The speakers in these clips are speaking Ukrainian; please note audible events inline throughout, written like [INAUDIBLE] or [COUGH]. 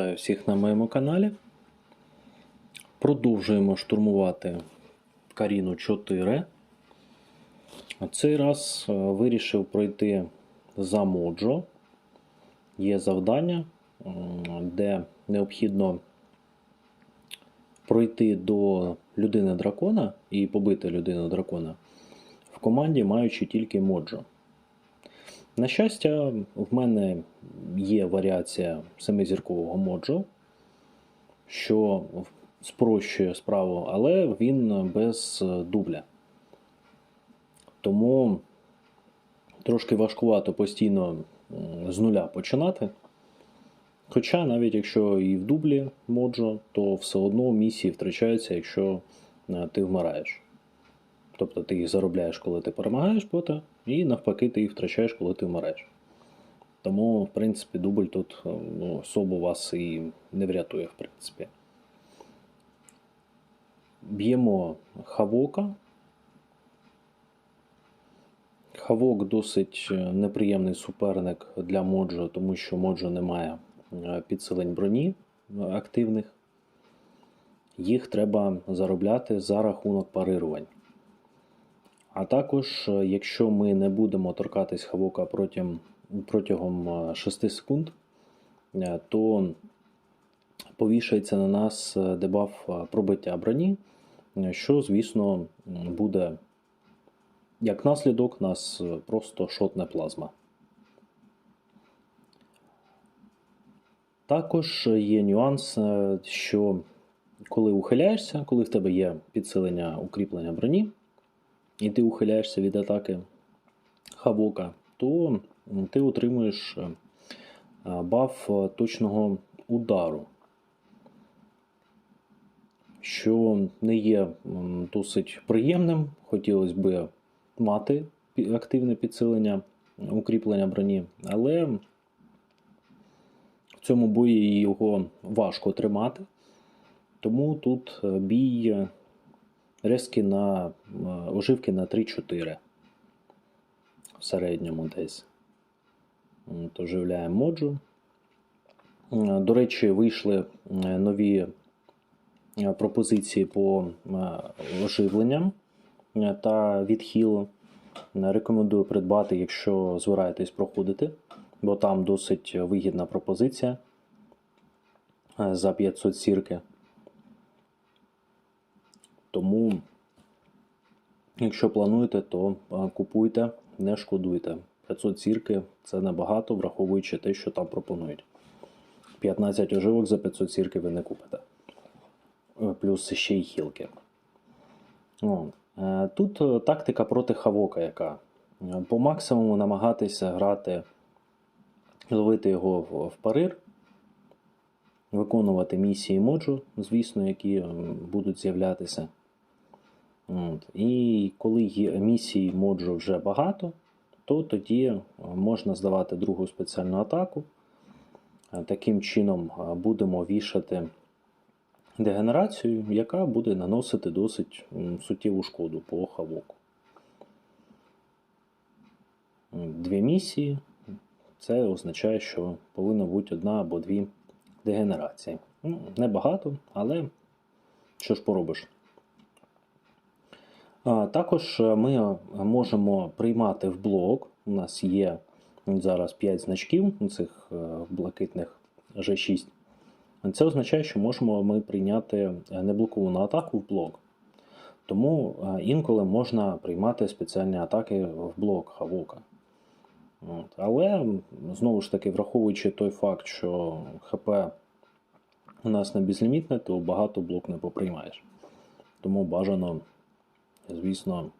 Вітаю всіх на моєму каналі. Продовжуємо штурмувати Каріну 4. Цей раз е, вирішив пройти за Моджо. Є завдання, де необхідно пройти до людини дракона і побити людину дракона в команді, маючи тільки Моджо. На щастя, в мене є варіація семизіркового моджо, що спрощує справу, але він без дубля. Тому трошки важкувато постійно з нуля починати. Хоча навіть якщо і в дублі моджо, то все одно місії втрачаються, якщо е, ти вмираєш. Тобто ти їх заробляєш, коли ти перемагаєш бота, і навпаки, ти їх втрачаєш, коли ти вмираєш. Тому, в принципі, дубль тут е, ну, особо вас і не врятує, в принципі. Б'ємо Хавока. Хавок досить е, неприємний суперник для Моджо, тому що Моджо не має е, підсилень броні активних. Їх треба заробляти за рахунок парирувань. А також, е, якщо ми не будемо торкатись Хавока протягом, протягом е, 6 секунд, е, то повішається на нас дебаф пробиття броні, що, звісно, буде як наслідок нас просто шотне плазма. Також є нюанс, що коли ухиляєшся, коли в тебе є підсилення укріплення броні, і ти ухиляєшся від атаки Хавока, то ти отримуєш е, е, баф е, точного удару, що не є досить приємним. Хотілося б мати активне підсилення укріплення броні, але в цьому бої його важко тримати. Тому тут бій резки на е, оживки на 3-4 в середньому десь. От, Оживляємо моджу. Е, До речі, вийшли е, нові пропозиції по оживленням та відхилу. Рекомендую придбати, якщо збираєтесь проходити, бо там досить вигідна пропозиція за 500 сірки. Тому, якщо плануєте, то купуйте, не шкодуйте. 500 сірки це небагато, враховуючи те, що там пропонують. 15 оживок за 500 сірки ви не купите. Е, Плюс ще й хілки. Е, Тут е, тактика проти Хавока, яка по максимуму намагатися грати, ловити його в парир, виконувати місії моджу, звісно, які будуть з'являтися. От. І коли є місій моджу вже багато, то тоді е, можна здавати другу спеціальну атаку. Е, Таким чином е, будемо вішати дегенерацію, яка буде наносити досить суттєву шкоду по хавоку. Дві місії. Це означає, що повинно бути одна або дві дегенерації. Ну, Небагато, але що ж поробиш. Також е, ми е, можемо приймати в блок. У нас є зараз 5 значків цих е, блакитних G6. Це означає, що можемо ми прийняти неблоковану атаку в блок. Тому інколи можна приймати спеціальні атаки в блок Хавока. Але знову ж таки, враховуючи той факт, що ХП у нас не безлімітне, то багато блок не поприймаєш. Тому бажано, звісно,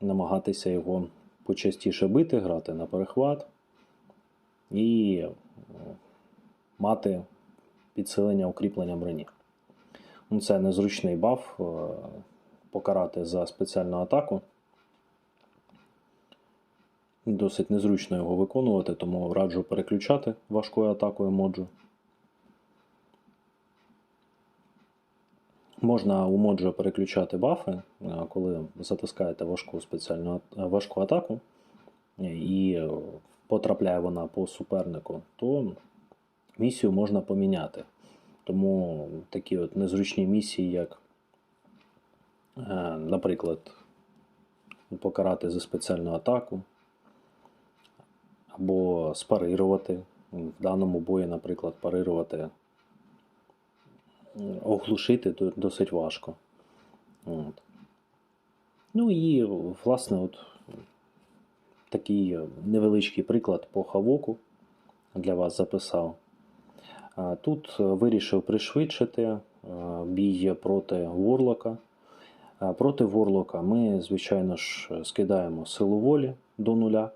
намагатися його почастіше бити, грати на перехват і е, мати підсилення укріплення броні. Ну, Це незручний баф е, покарати за спеціальну атаку. Досить незручно його виконувати, тому раджу переключати важкою атакою моджу. Можна у моджо переключати бафи, е, коли затискаєте важку спеціальну важку атаку, е, і е, потрапляє вона по супернику, то місію можна поміняти. Тому такі от незручні місії, як, е, наприклад, покарати за спеціальну атаку, або спарирувати. В даному бої, наприклад, парирувати, оглушити досить важко. От. Ну і, власне, от такий невеличкий приклад по хавоку для вас записав. Тут е, вирішив пришвидшити е, бій проти Ворлока. Проти Ворлока ми, звичайно ж, скидаємо силу волі до нуля,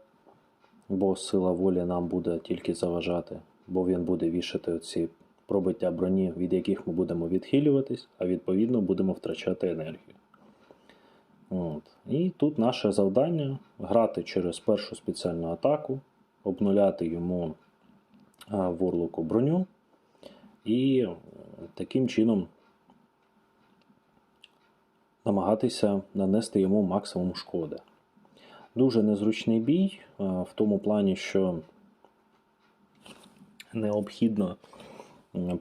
бо сила волі нам буде тільки заважати, бо він буде вішати оці пробиття броні, від яких ми будемо відхилюватись, а відповідно будемо втрачати енергію. От. І тут наше завдання грати через першу спеціальну атаку, обнуляти йому ворлоку броню і таким чином намагатися нанести йому максимум шкоди. Дуже незручний бій в тому плані, що необхідно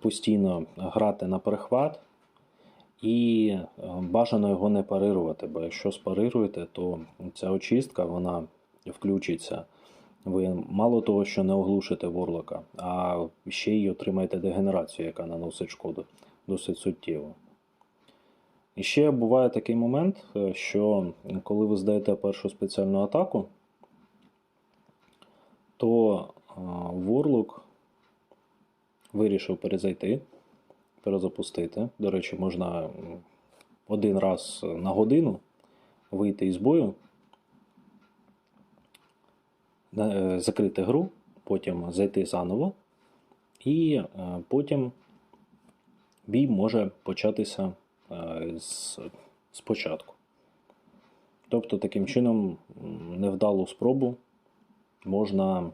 постійно грати на перехват, і е, бажано його не парирувати, бо якщо спарируєте, то ця очистка вона включиться. Ви мало того, що не оглушите ворлока, а ще й отримаєте дегенерацію, яка наносить шкоду досить суттєво. І ще буває такий момент, е, що коли ви здаєте першу спеціальну атаку, то е, ворлок вирішив перезайти, перезапустити. До речі, можна один раз на годину вийти із бою, е, закрити гру, потім зайти заново, і е, потім бій може початися е, спочатку. Тобто, таким чином, невдалу спробу можна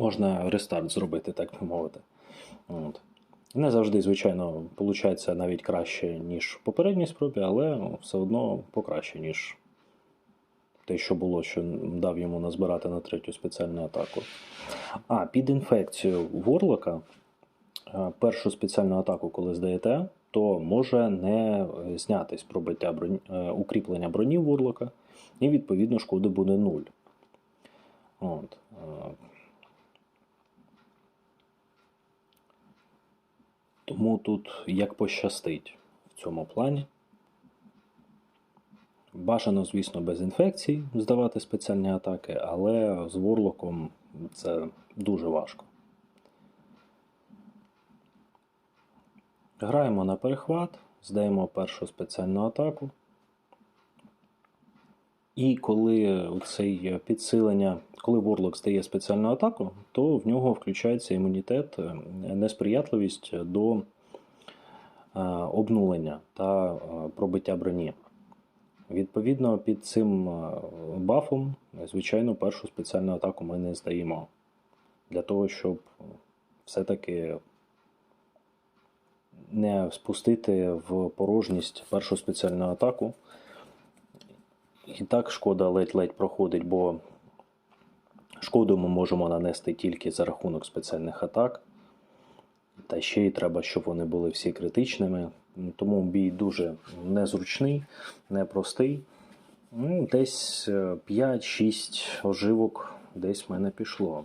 можна рестарт зробити, так би мовити. От. Не завжди, звичайно, виходить навіть краще, ніж в попередній спробі, але все одно покраще, ніж те, що було, що дав йому назбирати на третю спеціальну атаку. А, під інфекцію Ворлока е, першу спеціальну атаку, коли здаєте, то може не е, знятись пробиття броні, е, укріплення броні Ворлока, і відповідно шкоди буде 0. От. Тому тут як пощастить в цьому плані. Бажано, звісно, без інфекцій здавати спеціальні атаки, але з ворлоком це дуже важко. Граємо на перехват, здаємо першу спеціальну атаку. І коли цей підсилення, коли Ворлок здає спеціальну атаку, то в нього включається імунітет, е, несприятливість до е, обнулення та е, пробиття броні. Відповідно, під цим е, бафом, звичайно, першу спеціальну атаку ми не здаємо. Для того, щоб все-таки не спустити в порожність першу спеціальну атаку. І так шкода ледь-ледь проходить, бо шкоду ми можемо нанести тільки за рахунок спеціальних атак. Та ще й треба, щоб вони були всі критичними. Тому бій дуже незручний, непростий. Ну, Десь е, 5-6 оживок десь в мене пішло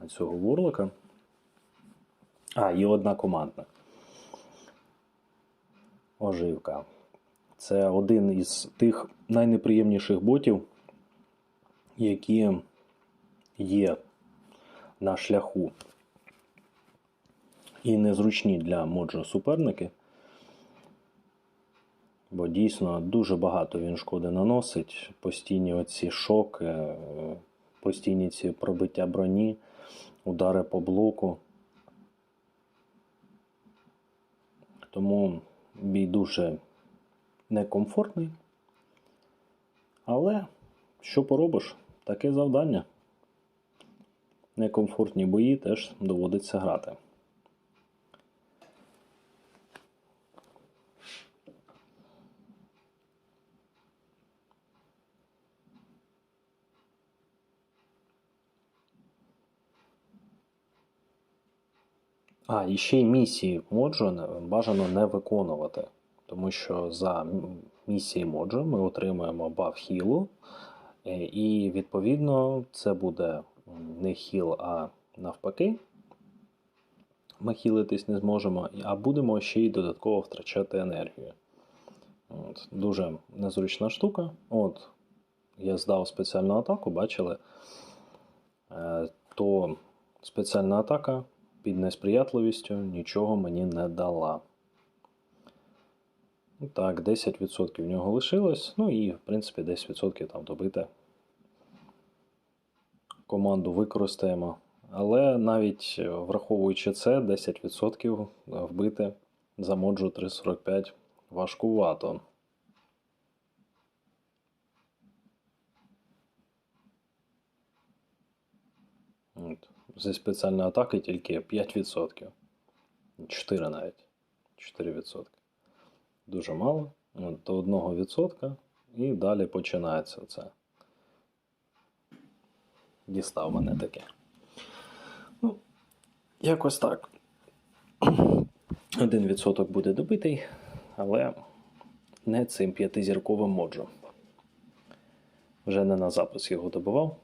на цього ворлока. А, і одна командна. Оживка. Це один із тих найнеприємніших ботів, які є на шляху і незручні для моджо суперники. Бо дійсно дуже багато він шкоди наносить. Постійні оці шоки, е, постійні ці пробиття броні, удари по блоку. Тому бій дуже некомфортний. Але що поробиш, таке завдання. Некомфортні бої теж доводиться грати. А, і ще й місії Моджо бажано не виконувати тому що за місії моджо ми отримуємо баф хілу, е, і відповідно це буде не хіл, а навпаки. Ми хілитись не зможемо, а будемо ще й додатково втрачати енергію. От, дуже незручна штука. От, я здав спеціальну атаку, бачили, е, то спеціальна атака під несприятливістю нічого мені не дала. Ну, Так, 10% в нього лишилось, ну і, в принципі, 10% там добити. Команду використаємо. Але навіть е, враховуючи це, 10% вбити за моджу 345 важкувато. От. Зі спеціальної атаки тільки 5%. 4 навіть. 4%. Дуже мало. До 1% і далі починається це. Дістав мене таке. Ну, якось так. 1% буде добитий, але не цим п'ятизірковим моджом. Вже не на запис його добивав.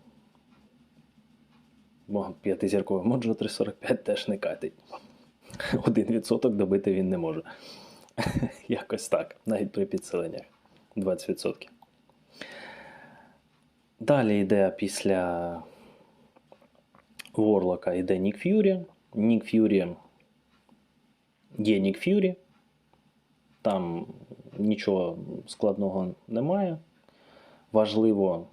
Бо п'ятизірковий моджо 345 теж не катить. 1% добити він не може. [LAUGHS] Якось так, навіть при підсиленнях 20%. Далі йде після Ворлока йде Нік Ф'юрі. Нік Ф'юрі є Нік Ф'юрі. Там нічого складного немає. Важливо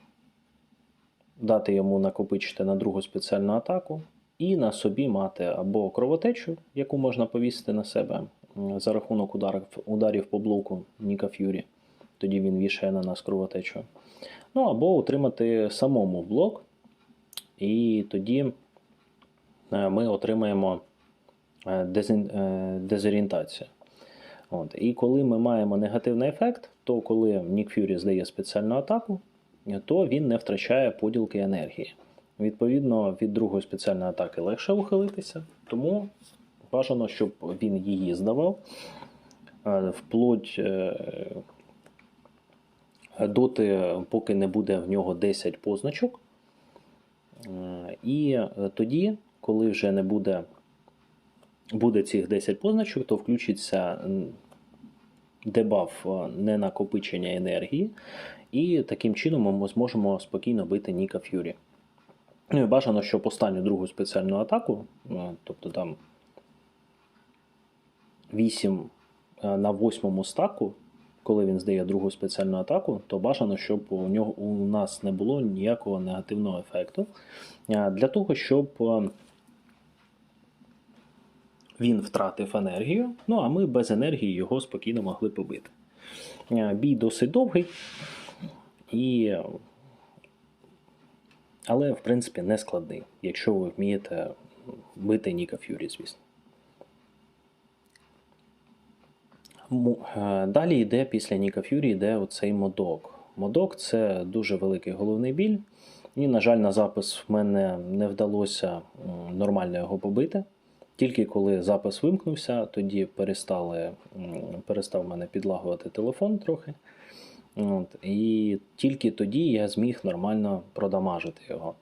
дати йому накопичити на другу спеціальну атаку, і на собі мати або кровотечу, яку можна повісити на себе за рахунок ударів, ударів по блоку Ніка Ф'юрі. Тоді він вішає на нас кровотечу. Ну або отримати самому блок, і тоді е, ми отримаємо е, е, дезорієнтацію. От. І коли ми маємо негативний ефект, то коли Нік Ф'юрі здає спеціальну атаку, то він не втрачає поділки енергії. Відповідно, від другої спеціальної атаки легше ухилитися, тому бажано, щоб він її здавав е, вплоть е, доти, поки не буде в нього 10 позначок. Е, І тоді, коли вже не буде, буде цих 10 позначок, то включиться дебаф ненакопичення енергії, і таким чином ми зможемо спокійно бити Ніка Ф'юрі. Ну і бажано, щоб останню другу спеціальну атаку, тобто там 8 е, на 8 стаку, коли він здає другу спеціальну атаку, то бажано, щоб у нього у нас не було ніякого негативного ефекту. Е, Для того, щоб е, він втратив енергію, ну а ми без енергії його спокійно могли побити. Бій досить довгий, і... але, в принципі, не складний, якщо ви вмієте бити Ніка Ф'юрі, звісно. Му- е, Далі йде після Ніка Ф'юрі йде оцей модок. Модок це дуже великий головний біль. І, на жаль, на запис в мене не вдалося нормально його побити. Тільки коли запис вимкнувся, тоді перестали, перестав мене підлагувати телефон трохи. От, і тільки тоді я зміг нормально продамажити його.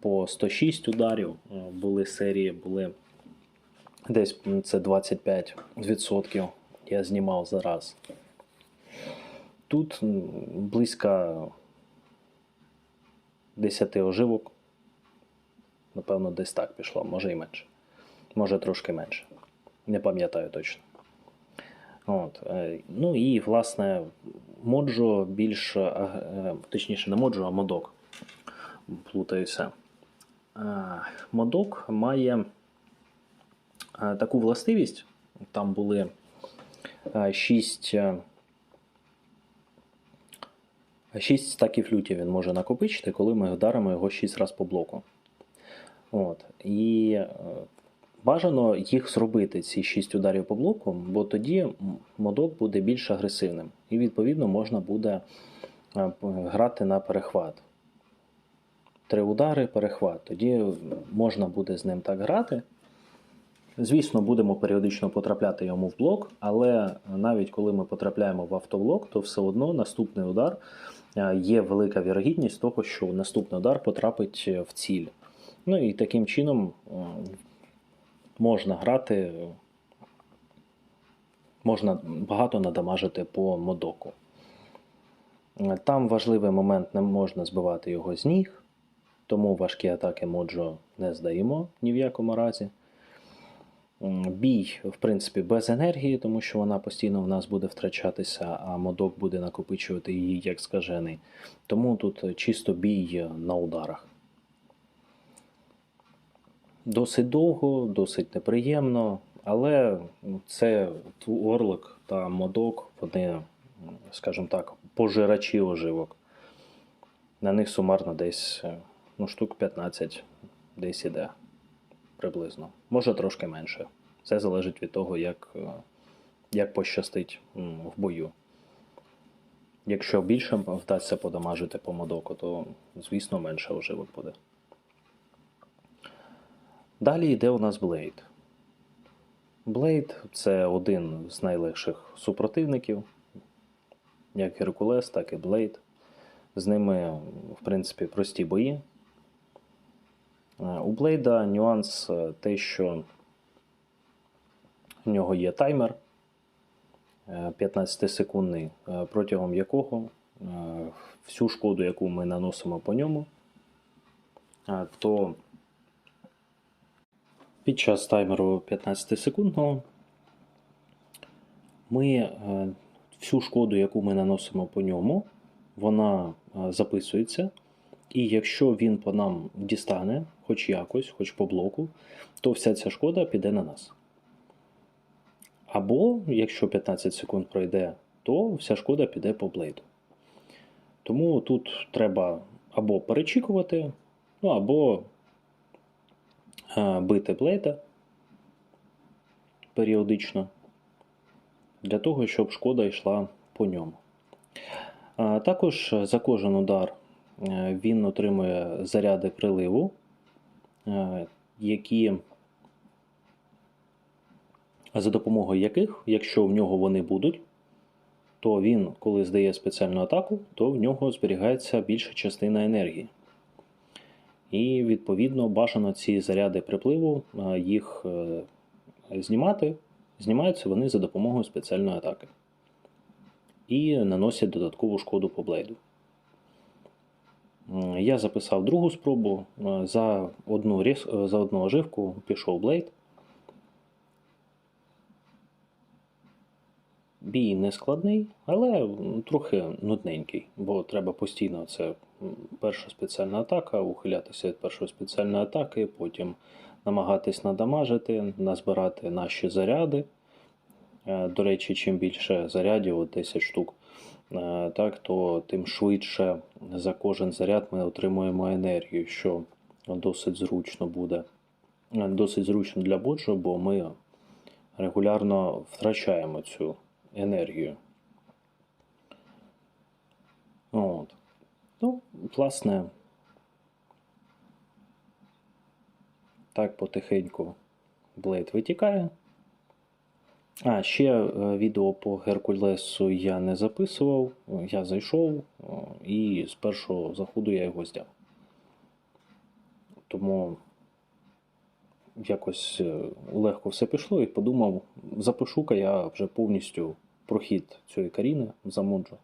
По 106 ударів е, були серії, були десь це 25% я знімав за раз. Тут близько 10 оживок. Напевно, десь так пішло, може і менше. Може трошки менше. Не пам'ятаю точно. От, е, ну і, власне, моджо більш, е, точніше, не моджо, а модок. Плутаюся. Е, Модок має таку властивість. Там були 6, 6 стаків лютів він може накопичити, коли ми вдаримо його 6 разів по блоку. От. І е, бажано їх зробити, ці 6 ударів по блоку, бо тоді модок буде більш агресивним. І відповідно можна буде е, грати на перехват. Три удари, перехват. Тоді можна буде з ним так грати. Звісно, будемо періодично потрапляти йому в блок, але навіть коли ми потрапляємо в автоблок, то все одно наступний удар е, є велика вірогідність того, що наступний удар потрапить в ціль. Ну і таким чином е, можна грати, можна багато надамажити по модоку. Е, Там важливий момент, не можна збивати його з ніг, тому важкі атаки моджо не здаємо ні в якому разі. Бій, в принципі, без енергії, тому що вона постійно в нас буде втрачатися, а модок буде накопичувати її як скажений. Тому тут чисто бій на ударах. Досить довго, досить неприємно, але це орлик та модок, вони, скажімо так, пожирачі оживок. На них сумарно десь е, ну, штук 15 десь іде приблизно. Може трошки менше. Це залежить від того, як, е, як пощастить в бою. Якщо більше вдасться подамажити по модоку, то, звісно, менше оживок буде. Далі йде у нас Блейд. Блейд це один з найлегших супротивників, як Геркулес, так і Блейд. З ними, в принципі, прості бої. Е, У Блейда нюанс е, те, що в нього є таймер е, 15-секундний, е, протягом якого всю шкоду, яку ми наносимо по ньому, то під час таймеру 15-секундного ми всю шкоду, яку ми наносимо по ньому, вона записується. І якщо він по нам дістане, хоч якось, хоч по блоку, то вся ця шкода піде на нас. Або, якщо 15 секунд пройде, то вся шкода піде по блейду. Тому тут треба або перечікувати, ну або е, бити блейда періодично, для того, щоб шкода йшла по ньому. А Також за кожен удар е, він отримує заряди приливу, е, які, за допомогою яких, якщо в нього вони будуть, то він, коли здає спеціальну атаку, то в нього зберігається більша частина енергії. І, відповідно, бажано ці заряди припливу е, їх е, знімати. Знімаються вони за допомогою спеціальної атаки. І наносять додаткову шкоду по блейду. Я записав другу спробу. Е, За одну, різ- е, за одну оживку пішов блейд. Бій не складний, але трохи нудненький, бо треба постійно це перша спеціальна атака, ухилятися від першої спеціальної атаки, потім намагатись надамажити, назбирати наші заряди. Е, До речі, чим більше зарядів, 10 штук, так, то тим швидше за кожен заряд ми отримуємо енергію, що досить зручно буде. Е, Досить зручно для боджу, бо ми регулярно втрачаємо цю енергію. От. Ну, власне, так потихеньку Блейд витікає. А, ще е, відео по Геркулесу я не записував. Я зайшов і з першого заходу я його зняв. Тому якось е, легко все пішло і подумав, запишу-ка я вже повністю прохід цієї Каріни замоджу.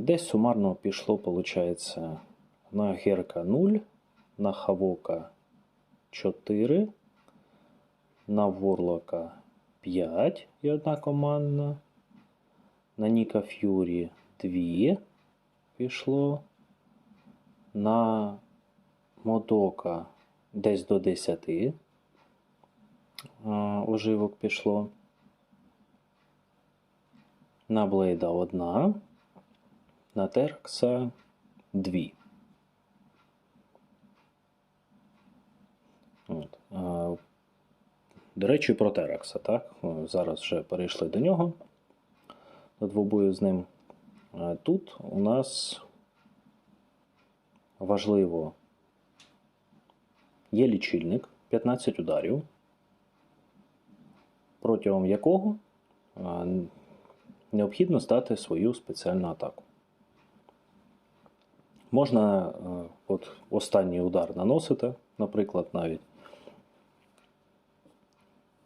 Десь сумарно пішло, виходить, на Герка 0, на Хавока 4, на Ворлока 5 і одна командна. На Ніка Ф'юрі 2 пішло. На Модока десь до 10 а, оживок пішло. На Блейда 1. На Теркса 2. От. До речі, про Теракса, так? Зараз вже перейшли до нього, до двобою з ним. Тут у нас важливо є лічильник 15 ударів. протягом якого е, необхідно здати свою спеціальну атаку. Можна е, от останній удар наносити, наприклад, навіть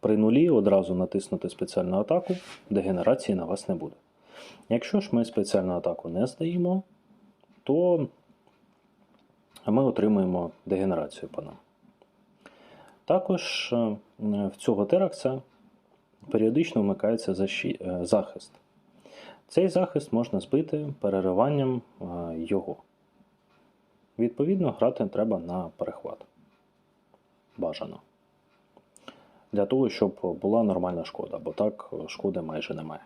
при нулі одразу натиснути спеціальну атаку, дегенерації на вас не буде. Якщо ж ми спеціальну атаку не здаємо, то ми отримуємо дегенерацію по нам. Також е, в цього теракса періодично вмикається е, захист. Цей захист можна збити перериванням е, його. Відповідно, грати треба на перехват. Бажано. Для того, щоб була нормальна шкода, бо так шкоди майже немає.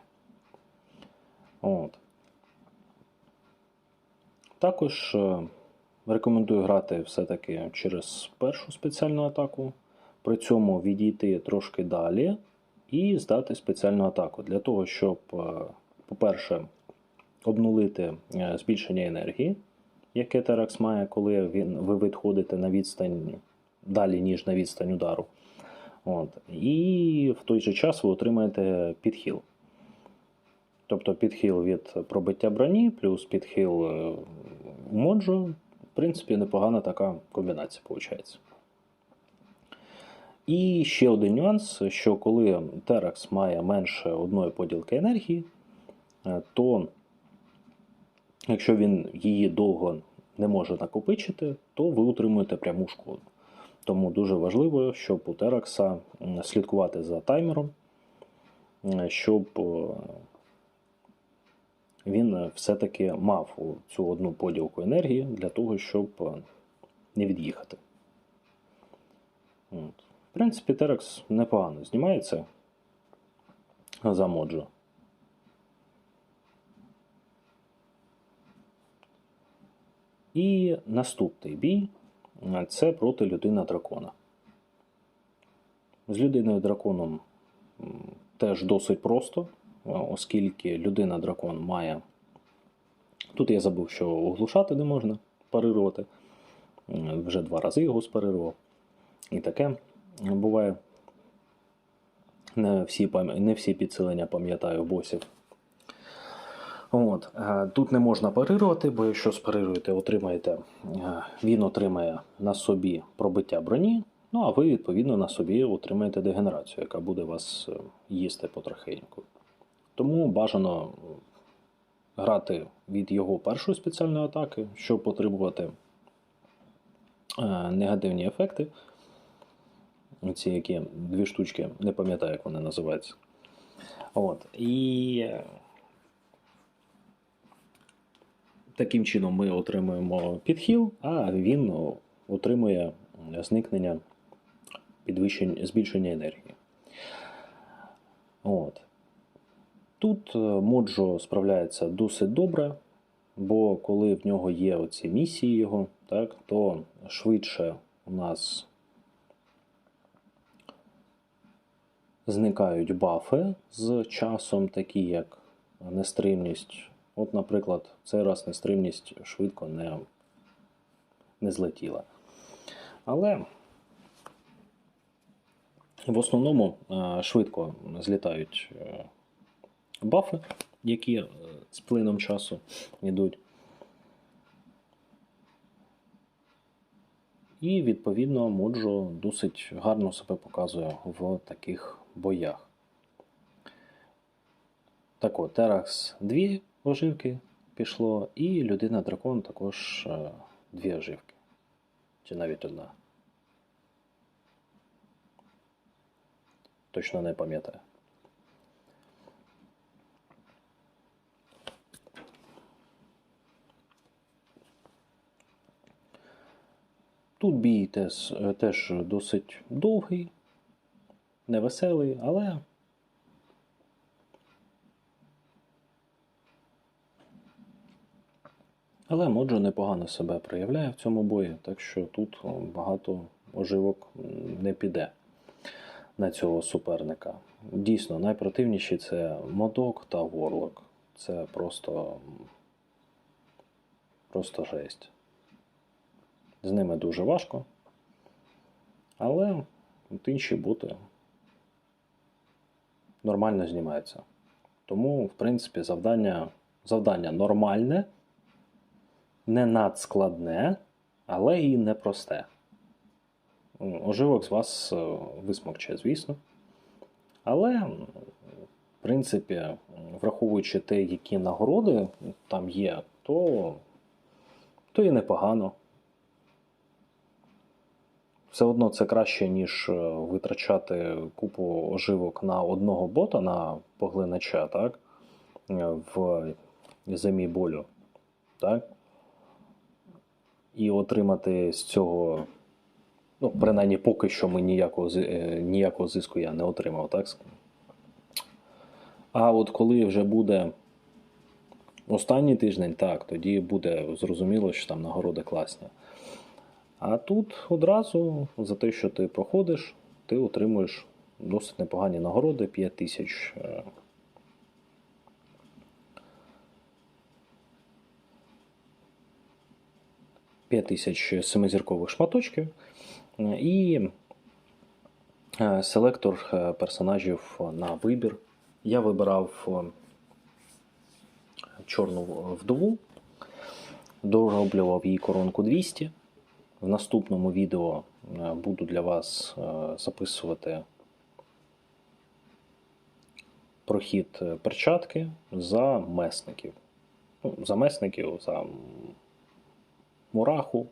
От. Також е, рекомендую грати все-таки через першу спеціальну атаку, при цьому відійти трошки далі і здати спеціальну атаку. Для того, щоб, е, по-перше, обнулити е, збільшення енергії, яке Теракс має, коли він, ви відходите на відстань далі, ніж на відстань удару. От. І в той же час ви отримаєте підхіл. Тобто підхил від пробиття броні, плюс підхил е, моджо. В принципі, непогана така комбінація виходить. І ще один нюанс, що коли Теракс має менше одної поділки енергії, е, то якщо він її довго не може накопичити, то ви отримуєте пряму шкоду. Тому дуже важливо, щоб у Теракса слідкувати за таймером, щоб е, він все-таки мав цю одну поділку енергії для того, щоб е, не від'їхати. От. В принципі, Терекс непогано знімається за моджо. І наступний бій це проти людина дракона. З людиною драконом теж досить просто, оскільки людина дракон має. Тут я забув, що оглушати не можна парирувати. Вже два рази його спарирував. І таке буває. Не всі, не всі підсилення пам'ятаю босів. От. е, Тут не можна парирувати, бо якщо спарируєте, отримаєте, е, він отримає на собі пробиття броні, ну а ви, відповідно, на собі отримаєте дегенерацію, яка буде вас е, їсти потрохеньку. Тому бажано грати від його першої спеціальної атаки, щоб отримувати е, негативні ефекти. Ці які дві штучки, не пам'ятаю, як вони називаються. От. І е, таким чином ми отримуємо підхіл, а він отримує зникнення підвищення, збільшення енергії. От. Тут е, Моджо справляється досить добре, бо коли в нього є оці місії його, так, то швидше у нас зникають бафи з часом, такі як нестримність. От, наприклад, цей раз нестримність швидко не, не злетіла. Але в основному е, швидко злітають е, бафи, які е, з плином часу йдуть. І, відповідно, Моджо досить гарно себе показує в таких боях. Так от, Теракс дві оживки пішло, і людина дракон також е, дві оживки. Чи навіть одна. Точно не пам'ятаю. Тут бій теж, е, теж досить довгий, невеселий, але Але Моджо непогано себе проявляє в цьому бої, так що тут багато оживок не піде на цього суперника. Дійсно, найпротивніші це Модок та Ворлок. Це просто, просто жесть. З ними дуже важко. Але от інші боти нормально знімається. Тому, в принципі, завдання, завдання нормальне, не надскладне, але і непросте. Оживок з вас е, висмокче, звісно. Але, в принципі, враховуючи те, які нагороди там є, то, то і непогано. Все одно це краще, ніж е, витрачати купу оживок на одного бота, на поглинача, так? е, В зимі болю. Так? І отримати з цього, ну, принаймні, поки що ми ніякого, е, ніякого зиску я не отримав, так? А от коли вже буде останній тиждень, так, тоді буде зрозуміло, що там нагороди класні. А тут одразу за те, що ти проходиш, ти отримуєш досить непогані нагороди 5 тисяч. Е, П'ять тисяч семизіркових шматочків і е, селектор е, персонажів на вибір. Я вибирав е, чорну вдову, дороблював їй коронку 200. В наступному відео буду для вас записувати прохід перчатки за месників. Ну, за месників, за мураху,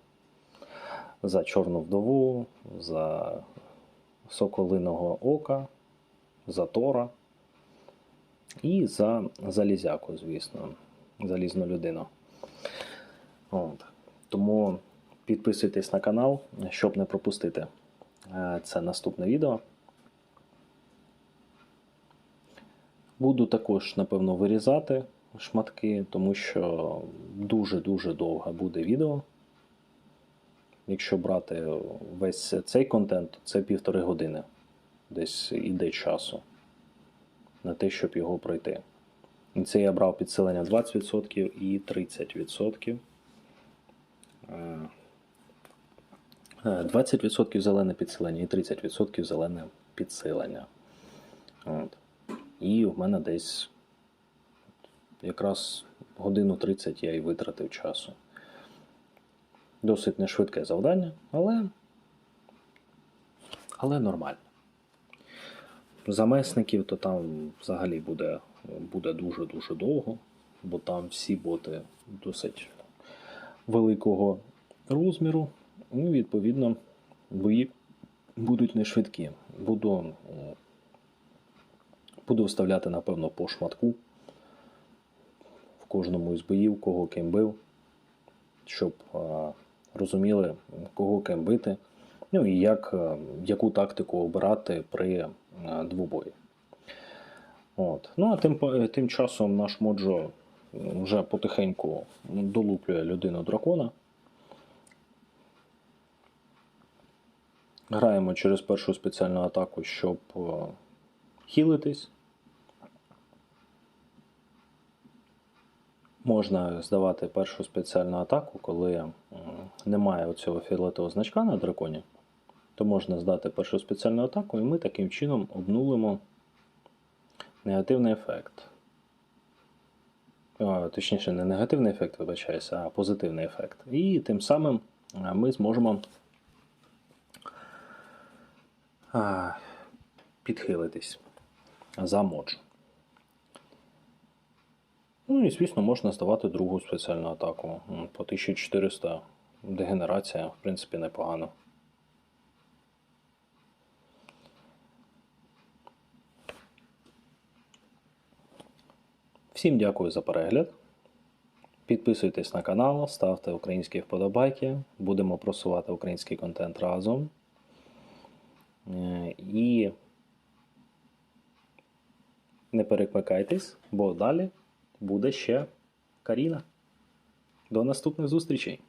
за чорну вдову, за соколиного ока, за тора і за залізяку, звісно, залізну людину. От. Тому підписуйтесь на канал, щоб не пропустити е, це наступне відео. Буду також, напевно, вирізати шматки, тому що дуже-дуже довге буде відео. Якщо брати весь цей контент, то це півтори години. Десь іде часу на те, щоб його пройти. І це я брав підсилення 20% і 30%. Е, е, 20% зелене підсилення і 30% зелене підсилення. От. І в мене десь якраз годину 30 я і витратив часу. Досить не швидке завдання, але, але нормально. Замесників то там взагалі буде, буде дуже-дуже довго, бо там всі боти досить великого розміру. Ну, відповідно, бої будуть не швидкі. Буду, буду вставляти, напевно, по шматку в кожному із боїв, кого ким бив, щоб розуміли, кого ким бити. Ну і як, е, яку тактику обирати при е, двобої. От. Ну а тим, тим часом наш Моджо вже потихеньку долуплює людину дракона. Граємо через першу спеціальну атаку, щоб е, хілитись. Можна здавати першу спеціальну атаку, коли немає оцього фіолетового значка на драконі, то можна здати першу спеціальну атаку, і ми таким чином обнулимо негативний ефект. Точніше, не негативний ефект, вибачаюся, а позитивний ефект. І тим самим ми зможемо підхилитись за моджу. Ну і, звісно, можна здавати другу спеціальну атаку. По 1400 дегенерація, в принципі, непогано. Всім дякую за перегляд. Підписуйтесь на канал, ставте українські вподобайки. Будемо просувати український контент разом. Е, І не перекликайтесь, бо далі буде ще Каріна. До наступних зустрічей!